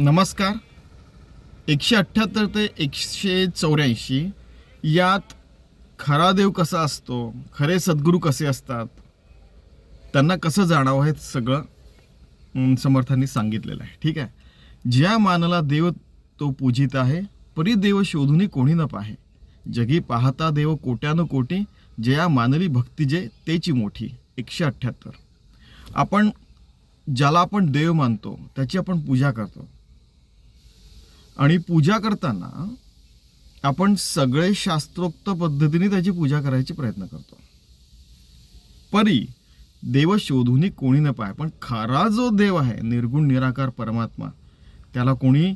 नमस्कार. एकशे अठ्ठ्याहत्तर ते एकशे चौऱ्याऐंशी. यात खरा देव कसा असतो खरे सद्गुरू कसे असतात त्यांना कसं जाणावं हे सगळं समर्थांनी सांगितलेलं आहे. ठीक आहे? ज्या मानला देव तो पूजित आहे परी देव शोधून कोणी न पाहे. जगी पाहता देव कोट्यानं कोटी जया मानली भक्ती जे तेची मोठी. एकशे अठ्ठ्याहत्तर आपण ज्याला आपण देव मानतो त्याची आपण पूजा करतो. आणि पूजा करताना आपण सगळे शास्त्रोक्त पद्धतीने त्याची पूजा करायची प्रयत्न करतो. परी देव शोधून कोणी न पाय पण खरा जो देव आहे निर्गुण निराकार परमात्मा त्याला कोणी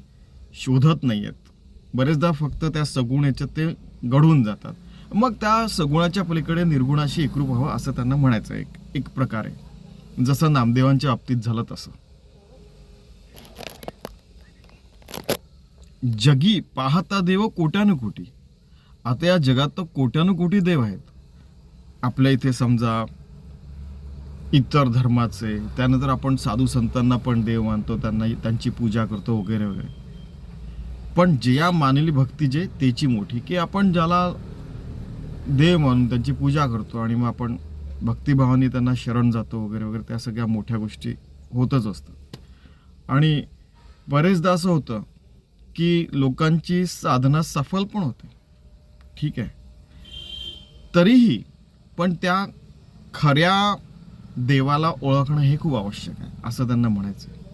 शोधत नाही आहेत बरेचदा फक्त त्या सगुण याच्यात ते घडून जातात. मग त्या सगुणाच्या पलीकडे निर्गुणाशी एकरूप व्हावं असं त्यांना म्हणायचं एक एक प्रकारे. जसं नामदेवांच्या बाबतीत झालं तसं. जगी पाहता देव कोट्यानं कोटी. आता या जगात तर कोट्यानुकोटी देव आहेत. आपल्या इथे समजा इतर धर्माचे त्यानंतर आपण साधू संतांना पण देव मानतो त्यांना त्यांची पूजा करतो वगैरे वगैरे. पण ज्या मानली भक्ती जे त्याची मोठी की आपण ज्याला देव मानून त्यांची पूजा करतो आणि मग आपण भक्तिभावाने त्यांना शरण जातो वगैरे वगैरे त्या सगळ्या मोठ्या गोष्टी होतच असतात. आणि बरेचदा असं होतं की लोकांची साधना सफल पण होते. ठीक आहे? तरीही पण त्या खऱ्या देवाला ओळखणं हे खूप आवश्यक आहे असं त्यांना म्हणायचं आहे.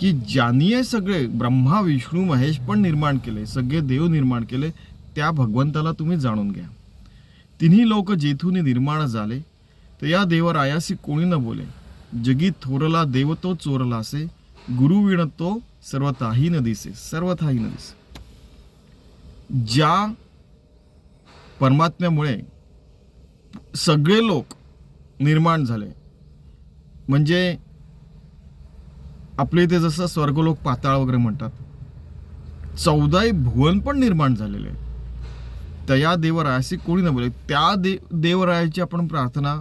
की ज्यांनी हे सगळे ब्रह्मा विष्णू महेश पण निर्माण केले सगळे देव निर्माण केले त्या भगवंताला तुम्ही जाणून घ्या. तिन्ही लोक जेथून निर्माण झाले तर या देवरायासी कोणी न बोले जगी थोरला देव तो चोरला असे गुरु सर्वताही न दिसे सर्वथाही न दिसे ज्या परमात्म्यामुळे सगळे लोक निर्माण झाले म्हणजे आपले इथे जसं स्वर्गलोक पाताळ वगैरे म्हणतात चौदाही भुवन पण निर्माण झालेले. आहेत. त्या देवरायाशी कोणी न बोले त्या दे देवरायाची आपण प्रार्थना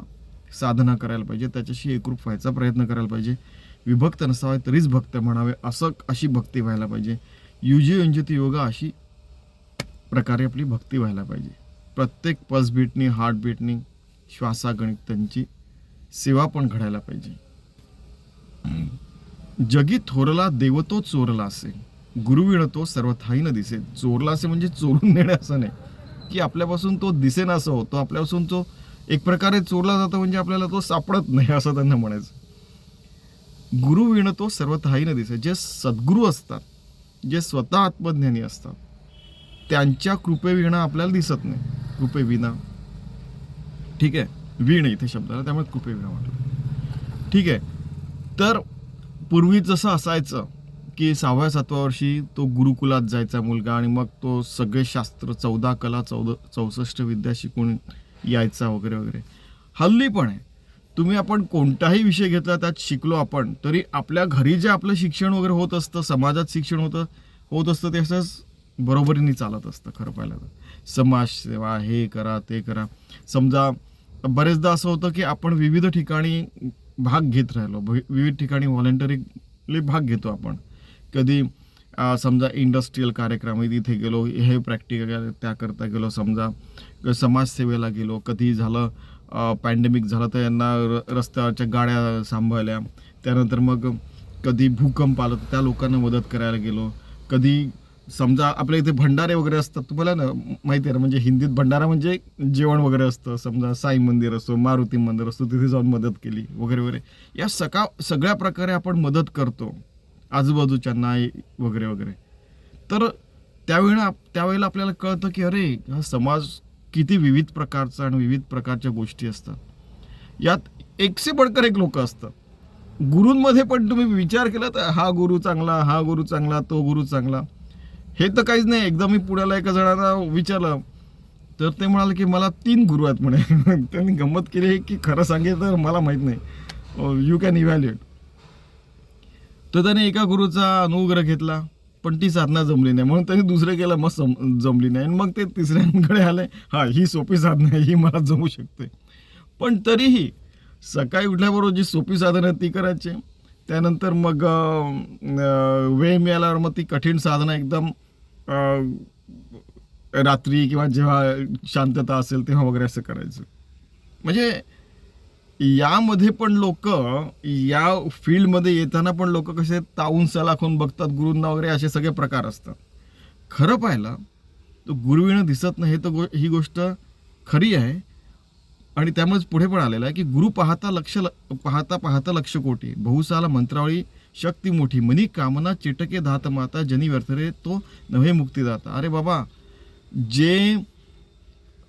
साधना करायला पाहिजे. त्याच्याशी एकरूप व्हायचा प्रयत्न करायला पाहिजे. विभक्त नसावे तरीच भक्त म्हणावे असं अशी भक्ती व्हायला पाहिजे. युजी युंजती योगा अशी प्रकारे आपली भक्ती व्हायला पाहिजे. प्रत्येक पस बीटनी हार्ट बीटनी श्वासागणित त्यांची सेवा पण घडायला पाहिजे. जगी थोरला देव तो चोरला असे गुरुविण तो सर्वथाही न दिसे चोरला असे म्हणजे चोरून नेणे असं नाही. की आपल्यापासून तो दिसेना असं होतो आपल्यापासून तो एक प्रकारे चोरला जातो म्हणजे आपल्याला तो सापडत नाही असं त्यांना म्हणायचं. गुरु विण तो सर्वथाही दिसे जे सद्गुरू असतात जे स्वतः आत्मज्ञानी असतात त्यांच्या कृपेविणा आपल्याला दिसत नाही. कृपेविना ठीक आहे? वीण इथे शब्दाला त्यामुळे कृपेविणा म्हटलं ठीक आहे? तर पूर्वी जसं असायचं की सहाव्या सातव्या वर्षी तो गुरुकुलात जायचा मुलगा आणि मग तो सगळे शास्त्र चौदा कला चौदा चौसष्ट विद्या शिकून यायचा वगैरे वगैरे. हल्ली पण आहे. तुम्ही आपण कोणताही विषय घेतला त्यात शिकलो आपण तरी आपल्या घरी जे आपलं शिक्षण वगैरे होत असतं समाजात शिक्षण होतं होत असतं ते असंच बरोबरीने चालत असतं खरं पाहिलं तर. समाजसेवा हे करा ते करा. समजा बरेचदा असं होतं की आपण विविध ठिकाणी भाग घेत राहिलो विविध ठिकाणी व्हॉलेंटरीली भाग घेतो आपण. कधी समजा इंडस्ट्रीयल कार्यक्रम आहे तिथे गेलो हे प्रॅक्टिकल त्याकरता गेलो समजा समाजसेवेला गेलो कधी झालं पॅन्डेमिक झालं तर यांना र रस्त्यावरच्या गाड्या सांभाळल्या. त्यानंतर मग कधी भूकंप आलं तर त्या लोकांना मदत करायला गेलो. कधी समजा आपल्या इथे भंडारे वगैरे असतात तुम्हाला ना माहिती आहे ना म्हणजे हिंदीत भंडारा म्हणजे जेवण वगैरे असतं. समजा साई मंदिर असतो मारुती मंदिर असतो तिथे जाऊन मदत केली वगैरे वगैरे. या सका सगळ्या प्रकारे आपण मदत करतो. आजूबाजूच्यांना वगैरे वगैरे. तर त्यावेळेला त्यावेळेला आपल्याला कळतं की अरे हा समाज किती विविध प्रकारचं आणि विविध प्रकारच्या गोष्टी असतात. यात एकसे बडकर एक लोक असतात. गुरूंमध्ये पण तुम्ही विचार केला तर हा गुरु चांगला हा गुरु चांगला तो गुरु चांगला. हे तर काहीच नाही एकदा मी पुण्याला एका जणांना विचारलं तर ते म्हणाले की मला तीन गुरु आहेत म्हणे. त्यांनी गंमत केली की खरं सांगेल तर मला माहीत नाही. यू कॅन इव्हॅल्युएट तर त्याने एका गुरुचा अनुग्रह घेतला. पण ती साधना जमली नाही. म्हणून त्यांनी दुसरं केलं मग जमली नाही. आणि मग ते तिसऱ्यांकडे आले. हा ही सोपी साधना आहे ही मला जमू शकते. पण तरीही सकाळी उठल्याबरोबर जी सोपी साधनं ती करायची. त्यानंतर मग वेळ मिळाल्यावर मग ती कठीण साधनं एकदम रात्री किंवा जेव्हा शांतता असेल तेव्हा वगैरे असं करायचं. म्हणजे यामध्ये पण लोक या फील्डमध्ये येताना पण लोक कसे ताऊन सलाखून बघतात गुरूंना वगैरे असे सगळे प्रकार असतात. खरं पाहिलं तर गुरुविणं दिसत नाही हे तर गो ही गोष्ट खरी आहे. आणि त्यामुळेच पुढे पण आलेलं आहे की गुरु पाहता लक्ष पाहता पाहता लक्ष कोटी. बहुसाला मंत्रावळी शक्ती मोठी. मनी कामना चिटके धात माता जनी व्यर्थरे तो नव्हे मुक्तीदाता. अरे बाबा जे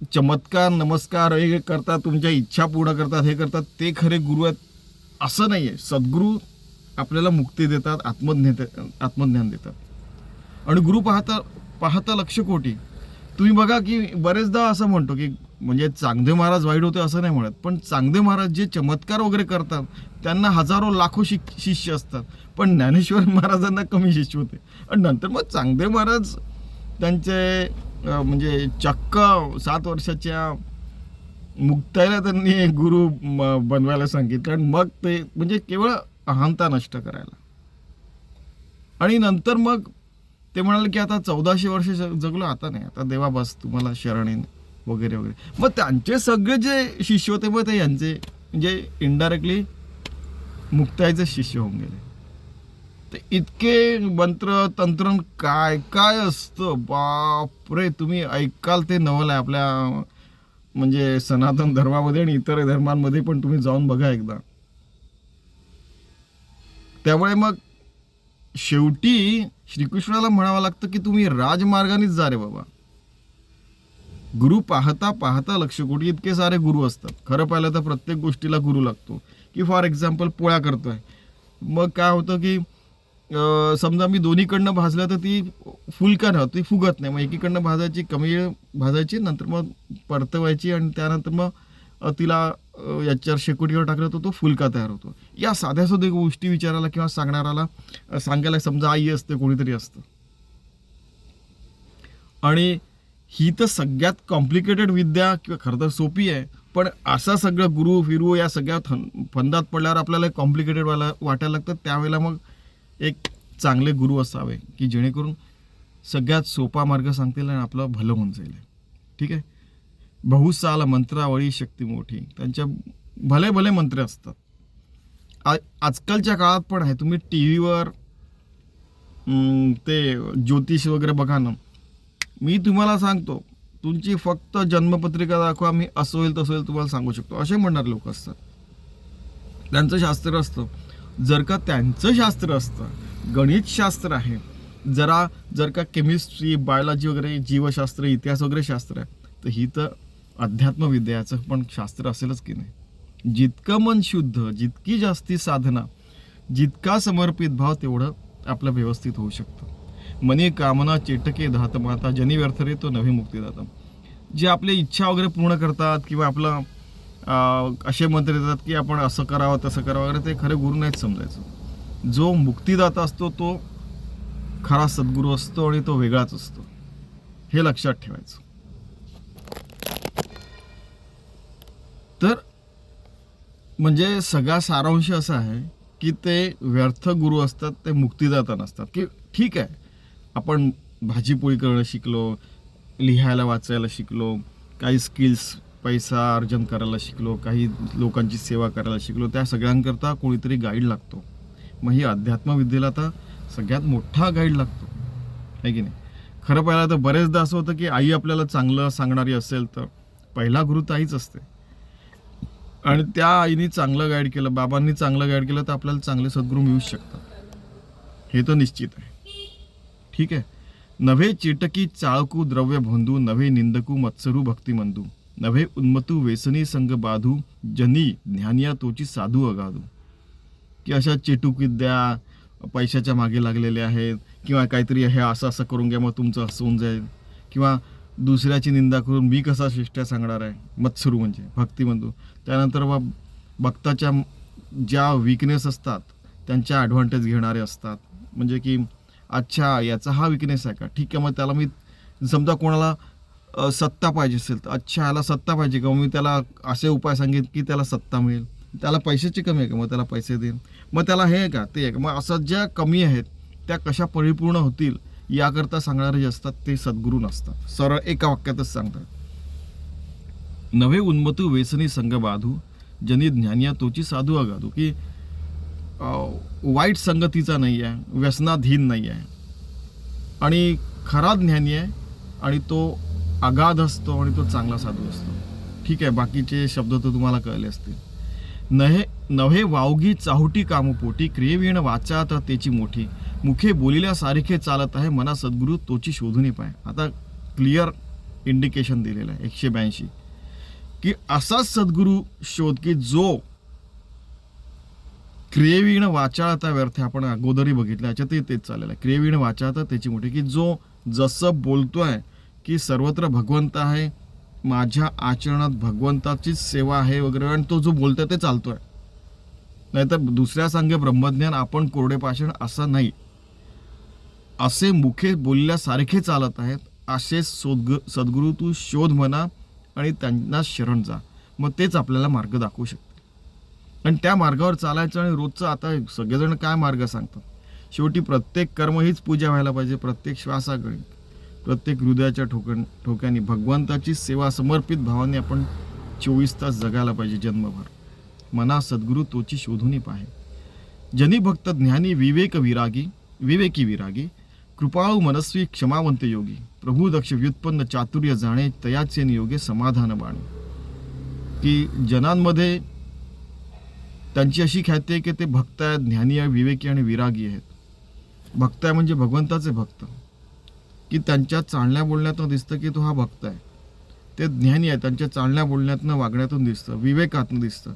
चमत्कार नमस्कार हे करतात तुमच्या इच्छा पूर्ण करतात हे करतात ते खरे गुरु आहेत असं नाही आहे सद्गुरू आपल्याला मुक्ती देतात आत्मज्ञान आत्मज्ञान देतात. आणि गुरु पाहता पाहता लक्ष कोटी. तुम्ही बघा की बरेचदा असं म्हणतो की म्हणजे चांगदे महाराज वाईट होते असं नाही म्हणत पण चांगदे महाराज जे चमत्कार वगैरे करतात त्यांना हजारो लाखो शिक शिष्य असतात. पण ज्ञानेश्वर महाराजांना कमी शिष्य होते. आणि नंतर मग चांगदे महाराज त्यांचे म्हणजे चक्क सात वर्षाच्या मुक्ताईला त्यांनी गुरु बनवायला सांगितलं आणि मग ते म्हणजे केवळ अहंता नष्ट करायला. आणि नंतर मग ते म्हणाले की आता चौदाशे वर्ष जगलो आता नाही. आता देवा बस तुम्हाला शरणी वगैरे वगैरे. मग त्यांचे सगळे जे शिष्य होते मग ते यांचे म्हणजे इनडायरेक्टली मुक्ताईचे शिष्य होऊन गेले. ते इतके मंत्र तंत्र काय काय असतं? बापरे तुम्ही ऐकाल ते नवल आहे आपल्या म्हणजे सनातन धर्मामध्ये आणि इतर धर्मांमध्ये पण तुम्ही जाऊन बघा एकदा. त्यामुळे मग शेवटी श्रीकृष्णाला म्हणावं लागतं की तुम्ही राजमार्गानेच जा रे बाबा. गुरु पाहता पाहता लक्ष कोटी इतके सारे गुरु असतात. खरं पाहिलं तर प्रत्येक गोष्टीला गुरु लागतो. की फॉर एक्झाम्पल पोळ्या करतोय. मग काय होतं की समजा मी दोन्हीकडनं भाजलं तर ती फुलका राहतो ती फुगत नाही. मग एकीकडनं भाजायची कमी वेळ भाजायची नंतर मग परतवायची आणि त्यानंतर मग तिला याच्यावर शेकोटीवर टाकलं तर तो फुलका तयार होतो. या साध्या साध्या गोष्टी विचारायला किंवा सांगणाराला सांगायला समजा आई असते कोणीतरी असतं. आणि ही तर सगळ्यात कॉम्प्लिकेटेड विद्या किंवा खरं तर सोपी आहे पण असा सगळं गुरु फिरू या सगळ्या फंदात पडल्यावर आपल्याला कॉम्प्लिकेटेड व्हायला वाटायला लागतं. त्यावेळेला मग एक चांगले गुरु असावे की जेणेकरून सगळ्यात सोपा मार्ग सांगतील आणि आपलं भलं होऊन जाईल. ठीक आहे? बहुसाल मंत्रावळी शक्ती मोठी. त्यांच्या भले भले मंत्र असतात. आ आजकालच्या काळात पण आहे. तुम्ही टी व्हीवर ते ज्योतिष वगैरे बघा ना. मी तुम्हाला सांगतो तुमची फक्त जन्मपत्रिका दाखवा मी असं होईल तसं होईल तुम्हाला सांगू शकतो. असे म्हणणारे लोक असतात. त्यांचं शास्त्र असतं. जर का त्यांचं शास्त्र असतं गणितशास्त्र आहे. जरा जर का केमिस्ट्री बायोलॉजी वगैरे जीवशास्त्र इतिहास वगैरे शास्त्र आहे तर ही तर अध्यात्मविद्याचं पण शास्त्र असेलच की नाही. जितकं मन शुद्ध जितकी जास्ती साधना जितका समर्पित भाव तेवढं आपलं व्यवस्थित होऊ शकतं. मनी कामना चेटके धात माता जनी व्यर्थ रे तो नवी मुक्ती दाता जे आपली इच्छा वगैरे पूर्ण करतात किंवा आपलं असे मंत्र देतात की आपण असं करावं तसं करावं वगैरे ते खरे गुरु नाहीच समजायचं. जो मुक्तीदाता असतो तो खरा सद्गुरू असतो आणि तो वेगळाच असतो. हे लक्षात ठेवायचं. तर म्हणजे सगळा सारांश असा आहे की ते व्यर्थ गुरु असतात ते मुक्तीदाता नसतात. की ठीक आहे आपण भाजीपोळी करणं शिकलो लिहायला वाचायला शिकलो काही स्किल्स पैसा अर्जन करायला शिकलो काही लोकांची सेवा करायला शिकलो त्या सगळ्यांकरता कोणीतरी गाईड लागतो. मग ही अध्यात्मविद्येला तर सगळ्यात मोठा गाईड लागतो. आहे की नाही? खरं पाहिलं तर बरेचदा असं होतं की आई आपल्याला चांगलं सांगणारी असेल तर पहिला गुरु तर आईच असते. आणि त्या आईने चांगलं गाईड केलं बाबांनी चांगलं गाईड केलं तर आपल्याला चांगले सद्गुरू मिळू शकतात. हे तर निश्चित आहे. ठीक आहे? नव्हे चिटकी चाळकू द्रव्य भोंदू नव्हे निंदकू मत्सरू भक्तिमंदू नव्हे उन्मतू वेसनी संग बाधू जनी ज्ञानिया तोची साधू अगाधू. की अशा चेटूक विद्या पैशाच्या मागे लागलेल्या आहेत किंवा काहीतरी हे असं असं करून घ्या मग तुमचं असं होऊन जाईल. किंवा दुसऱ्याची निंदा करून मी कसा शिष्ट्या सांगणार आहे? मत्सरू म्हणजे भक्तीबंधू त्यानंतर बा भक्ताच्या ज्या विकनेस असतात त्यांच्या ॲडव्हान्टेज घेणारे असतात. म्हणजे की अच्छा याचा हा विकनेस आहे का? ठीक आहे मग त्याला मी समजा कोणाला सत्ता पाहिजे असेल तर. अच्छा याला सत्ता पाहिजे का? मी त्याला असे उपाय सांगेन की त्याला सत्ता मिळेल. त्याला पैशाची कमी आहे का? मग त्याला पैसे देईन. मग त्याला हे आहे का? ते आहे का? मग असं ज्या कमी आहेत त्या कशा परिपूर्ण होतील याकरता सांगणारे जे असतात ते सद्गुरू नसतात. सरळ एका वाक्यातच सांगतात. नवे उन्मतू व्यसनी संघ बाधू जनी ज्ञानिया तोची साधू अगाधू. की वाईट संगतीचा नाही आहे व्यसनाधीन नाही आहे आणि खरा ज्ञानी आहे आणि तो अगाध असतो आणि तो चांगला साधू असतो. ठीक आहे बाकीचे शब्द तर तुम्हाला कळले असतील. नहे नव्हे वावगी चाहुटी कामपोटी क्रियेवीण वाचा तर त्याची मोठी. मुखे बोलिल्या सारखे चालत आहे मना सद्गुरू तोची शोधून पाय. आता क्लिअर इंडिकेशन दिलेलं आहे एकशे ब्याऐंशी. की असाच सद्गुरू शोध की जो क्रियेवीण वाचाळता व्यर्थ आपण अगोदरही बघितलं याच्यातही तेच चाललेलं आहे. क्रियेवीण वाचाळता त्याची मोठी. की जो जसं बोलतोय की सर्वत्र भगवंत आहे माझ्या आचरणात भगवंताचीच सेवा आहे वगैरे आणि तो जो बोलतोय ते चालतोय. नाहीतर दुसऱ्या सांगे ब्रह्मज्ञान आपण कोरडे पाषाण असं नाही. असे मुखे बोलल्यासारखे चालत आहेत असे सद्गु सद्गुरू तू शोध म्हणा आणि त्यांना शरण जा. मग तेच आपल्याला मार्ग दाखवू शकते. आणि त्या मार्गावर चालायचं आणि रोजचं आता सगळेजण काय मार्ग सांगतात? शेवटी प्रत्येक कर्म हीच पूजा व्हायला पाहिजे प्रत्येक श्वासाकडे. प्रत्येक हृदयाच्या ठोकण ठोक्याने भगवंताची सेवा समर्पित भावाने आपण चोवीस तास जगायला पाहिजे जन्मभर. मना सद्गुरू तोची शोधून पाहे. जनी भक्त ज्ञानी विवेक विरागी विवेकी विरागी कृपाळू मनस्वी क्षमावंत योगी प्रभू दक्ष व्युत्पन्न चातुर्य जाणे तयाचे नियोगे समाधान बाणे. की जनांमध्ये त्यांची अशी ख्याती आहे की ते भक्त आहेत ज्ञानी आहे विवेकी आणि विरागी आहेत. भक्त आहे म्हणजे भगवंताचे भक्त. की त्यांच्या चालण्या बोलण्यातून दिसतं की तो हा भक्त आहे. ते ज्ञानी आहे त्यांच्या चालण्या बोलण्यातनं वागण्यातून दिसतं विवेकातून दिसतं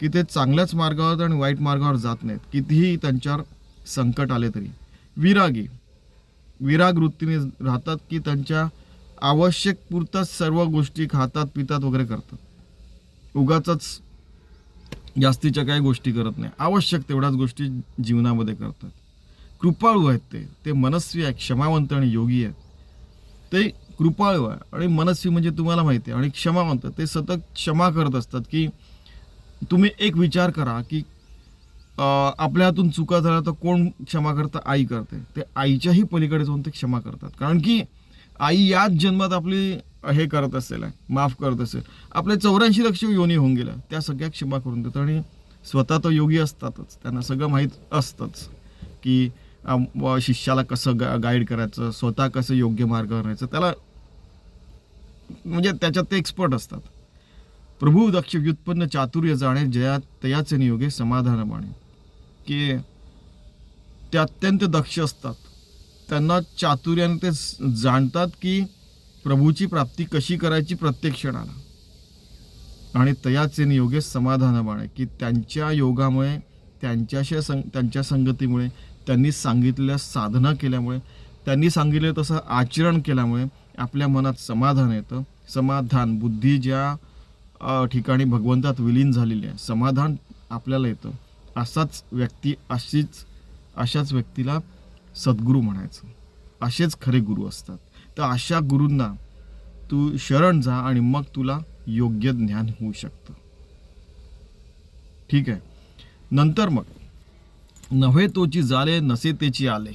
की ते चांगल्याच मार्गावर आणि वाईट मार्गावर जात नाहीत. कितीही त्यांच्यावर संकट आले तरी. विरागी विराग वृत्तीने राहतात की त्यांच्या आवश्यक पुरताच सर्व गोष्टी खातात पितात वगैरे करतात. उगाच जास्तीच्या काही गोष्टी करत नाही. आवश्यक तेवढ्याच गोष्टी जीवनामध्ये करतात. कृपाळू आहेत ते. ते मनस्वी आहे क्षमावंत आणि योगी आहेत. ते कृपाळू आहे आणि मनस्वी म्हणजे तुम्हाला माहिती आहे. आणि क्षमावंत ते सतत क्षमा करत असतात की तुम्ही एक विचार करा की आपल्या हातून चुका झाल्या तर कोण क्षमा करतं? आई करते. ते आईच्याही पलीकडे जाऊन ते क्षमा करतात. कारण की आई याच जन्मात आपली हे करत असेल माफ करत असेल. आपले चौऱ्याऐंशी लक्ष योनी होऊन गेल्या त्या सगळ्या क्षमा करून देतात आणि स्वतः तर योगी असतातच. त्यांना सगळं माहीत असतंच की शिष्याला कसं गा गाईड करायचं स्वतः कसं योग्य मार्ग करायचं त्याला म्हणजे त्याच्यात ते एक्सपर्ट असतात. प्रभू दक्ष व्युत्पन्न चातुर्य जाणे जया तयाचे नियोगे समाधान बाणे की ते अत्यंत दक्ष असतात. त्यांना चातुर्याने ते जाणतात की प्रभूची प्राप्ती कशी करायची प्रत्येक क्षणाला. आणि तयाचे नियोगे समाधान बाणे की त्यांच्या योगामुळे त्यांच्याशी सं त्यांच्या संगतीमुळे त्यांनी सांगितलेल्या साधना केल्यामुळे त्यांनी सांगितलं तसं आचरण केल्यामुळे आपल्या मनात समाधान येतं. समाधान बुद्धी ज्या ठिकाणी भगवंतात विलीन झालेली आहे समाधान आपल्याला येतं. असाच व्यक्ती अशीच अशाच व्यक्तीला सद्गुरू म्हणायचं. असेच खरे गुरु असतात. तर अशा गुरूंना तू शरण जा आणि मग तुला योग्य ज्ञान होऊ शकतं. ठीक आहे. नंतर मग नव्हे तोची जाले नसे तेची आले.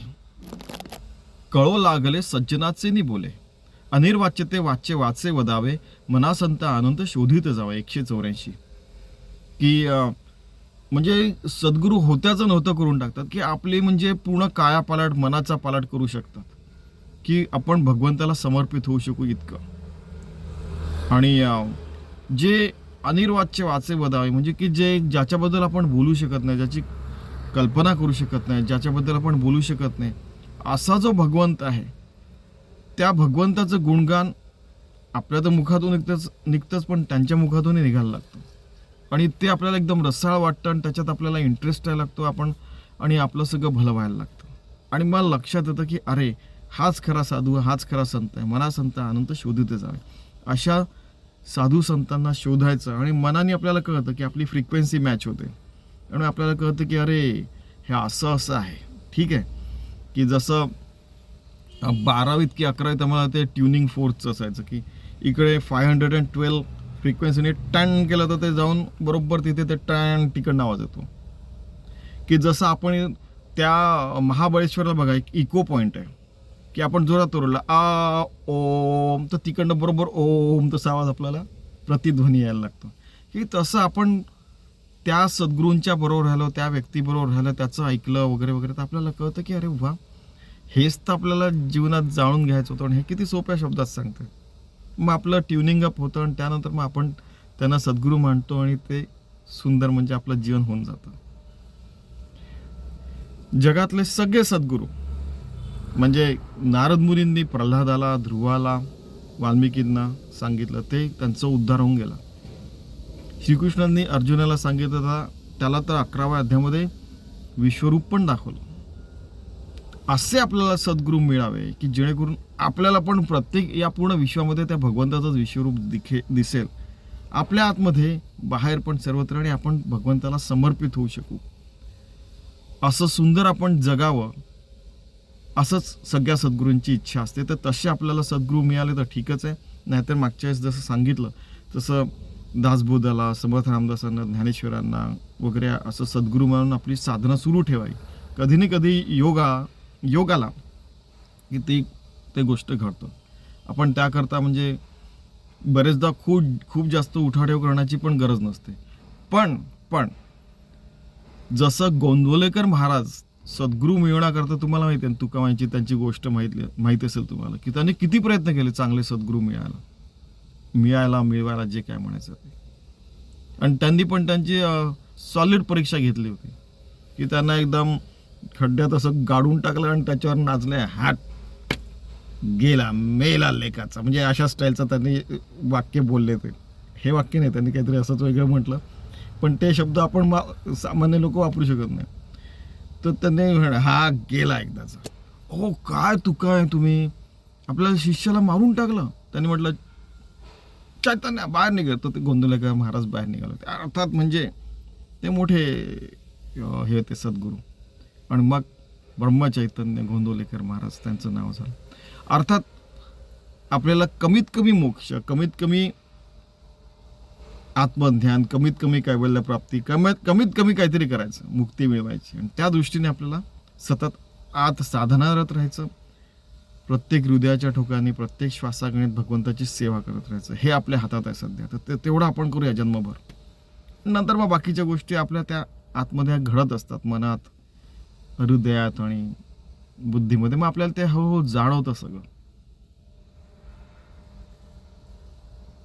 कळो लागले सज्जनाचे नि बोले. अनिर्वाच्य ते वाच्य वाचे वदावे. मनासंत आनंद शोधित जावे एकशे चौऱ्याऐंशी. की म्हणजे सद्गुरू होत्याचं नव्हतं करून टाकतात की आपले म्हणजे पूर्ण काया पालट मनाचा पालट करू शकतात. की आपण भगवंताला समर्पित होऊ शकू इतकं. आणि जे अनिर्वाच्य वाचे वदावे म्हणजे की जे ज्याच्याबद्दल आपण बोलू शकत नाही ज्याची कल्पना करू शकत नाही ज्याच्याबद्दल आपण बोलू शकत नाही. असा जो भगवंत आहे त्या भगवंताचं गुणगान आपल्या तर मुखातून निघतंच निघतंच पण त्यांच्या मुखातूनही निघायला लागतं. आणि ते आपल्याला एकदम रसाळ वाटतं आणि त्याच्यात आपल्याला इंटरेस्ट यायला लागतो आपण आणि आपलं सगळं भलं व्हायला लागतं. आणि मला लक्षात येतं की अरे हाच खरा साधू हाच खरा संत आहे. मना संत अनंत शोधित जावे. अशा साधू संतांना शोधायचं आणि मनाने आपल्याला कळतं की आपली फ्रिक्वेन्सी मॅच होते. आणि आपल्याला कळतं की अरे हे असं असं आहे. ठीक आहे? की जसं बारावीत की अकरावीत आम्हाला ते ट्युनिंग फोर्सचं असायचं की इकडे फाय हंड्रेड अँड ट्वेल्व फ्रिक्वेन्सीने टॅन केलं तर ते जाऊन बरोबर तिथे ते टॅन तिकडनं आवाज येतो. की जसं आपण त्या महाबळेश्वरला बघा एक इको पॉईंट आहे. की आपण जोरात ओरडला आ ओम तर तिकडनं बरोबर ओम तसा आवाज आपल्याला प्रतिध्वनी यायला लागतो. की तसं आपण त्या सद्गुरूंच्या बरोबर राहिलं त्या व्यक्तीबरोबर राहिलं त्याचं ऐकलं वगैरे वगैरे तर आपल्याला कळतं की अरे वा हेच तर आपल्याला जीवनात जाणून घ्यायचं होतं. आणि हे किती सोप्या शब्दात सांगतं. मग आपलं ट्युनिंग अप होतं आणि त्यानंतर मग आपण त्यांना सद्गुरू मानतो आणि ते सुंदर म्हणजे आपलं जीवन होऊन जातं. जगातले सगळे सद्गुरू म्हणजे नारद मुनींनी प्रल्हादाला ध्रुवाला वाल्मिकींना सांगितलं ते त्यांचं उद्धार होऊन गेला. श्रीकृष्णांनी अर्जुनाला सांगितलं होता, त्याला तर अकराव्या अध्यामध्ये विश्वरूप पण दाखवलं. असे आपल्याला सद्गुरू मिळावे की जेणेकरून आपल्याला पण प्रत्येक या पूर्ण विश्वामध्ये त्या भगवंताचंच विश्वरूप दिखे दिसेल. आपल्या आतमध्ये बाहेर पण सर्वत्र आणि आपण भगवंताला समर्पित होऊ शकू. असं सुंदर आपण जगावं असंच सगळ्या सद्गुरूंची इच्छा असते. तर तसे आपल्याला सद्गुरू मिळाले तर ठीकच आहे. नाहीतर मागच्या वेळेस जसं सांगितलं तसं दासबोधाला समर्थ रामदासांना ज्ञानेश्वरांना वगैरे असं सद्गुरू म्हणून आपली साधना सुरू ठेवावी. कधी ना कधी योगा योगाला की ती ते गोष्ट घडतो. आपण त्याकरता म्हणजे बरेचदा खूप खूप जास्त उठाठेव करण्याची पण गरज नसते. पण पण जसं गोंदवलेकर महाराज सद्गुरू मिळवण्याकरता तुम्हाला माहिती आहे ना, तुकामांची त्यांची गोष्ट माहिती माहिती असेल तुम्हाला की त्यांनी किती प्रयत्न केले चांगले सद्गुरू मिळायला. मिळायला मिळवायला जे काय म्हणायचं ते. आणि त्यांनी पण त्यांची सॉलिड परीक्षा घेतली होती. की त्यांना एकदम खड्ड्यात असं गाडून टाकलं आणि त्याच्यावर नाचले हात गेला मेला लेखाचा म्हणजे अशा स्टाईलचं त्यांनी वाक्य बोलले ते. हे वाक्य नाही त्यांनी काहीतरी असंच वेगळं म्हटलं. पण ते शब्द आपण मा- सामान्य लोक वापरू शकत नाही. तर त्यांनी हा गेला एकदाचा. हो काय तू काय तुम्ही? आपल्या शिष्याला मारून टाकलं. त्यांनी म्हटलं चैतन्य बाहेर निघत ते गोंधळेकर महाराज बाहेर निघाले होते. अर्थात म्हणजे ते मोठे हे होते सद्गुरू. आणि मग ब्रह्मचैतन्य गोंदवलेकर महाराज त्यांचं नाव झालं. अर्थात आपल्याला कमीत कमी मोक्ष कमीत कमी आत्मध्यान कमीत कमी कैवल्य प्राप्ती कमीत कमीत कमी काहीतरी करायचं मुक्ती मिळवायची. आणि त्या दृष्टीने आपल्याला सतत आत साधनारत राहायचं प्रत्येक हृदयाच्या ठिकाणी प्रत्येक श्वासागणित भगवंताची सेवा करत राहायचं. हे आपल्या हातात आहे सध्या. तर ते तेवढं आपण करूया जन्मभर. नंतर मग बाकीच्या गोष्टी आपल्या त्या आतमध्ये घडत असतात. मनात हृदयात आणि बुद्धीमध्ये. मग आपल्याला ते हळूहळू जाणवतं सगळं.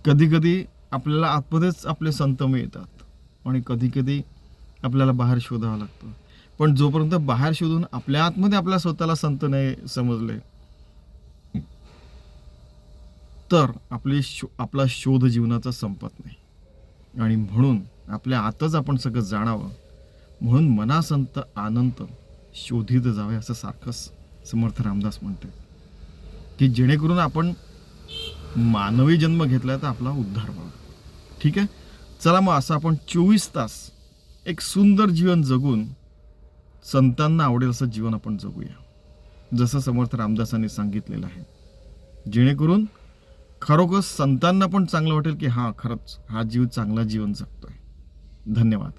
कधी कधी आपल्याला आतमध्येच आपले संत मिळतात आणि कधी कधी आपल्याला बाहेर शोधावं लागतं. पण जोपर्यंत बाहेर शोधून आपल्या आतमध्ये आपल्या स्वतःला संत नाही समजले तर आपली शो आपला शोध जीवनाचा संपत नाही. आणि म्हणून आपल्या आतच आपण सगळं जाणावं. म्हणून मनासंत आनंद शोधित जावे असं सारखंच समर्थ रामदास म्हणते. की जेणेकरून आपण मानवी जन्म घेतला तर आपला उद्धार व्हावा. ठीक आहे? चला मग असं आपण चोवीस तास एक सुंदर जीवन जगून संतांना आवडेल असं जीवन आपण जगूया. जसं समर्थ रामदासांनी सांगितलेलं आहे. जेणेकरून खरोखर संतांना पण चांगलं वाटेल की हां खरंच हा जीव चांगला जीवन जगतोय. धन्यवाद.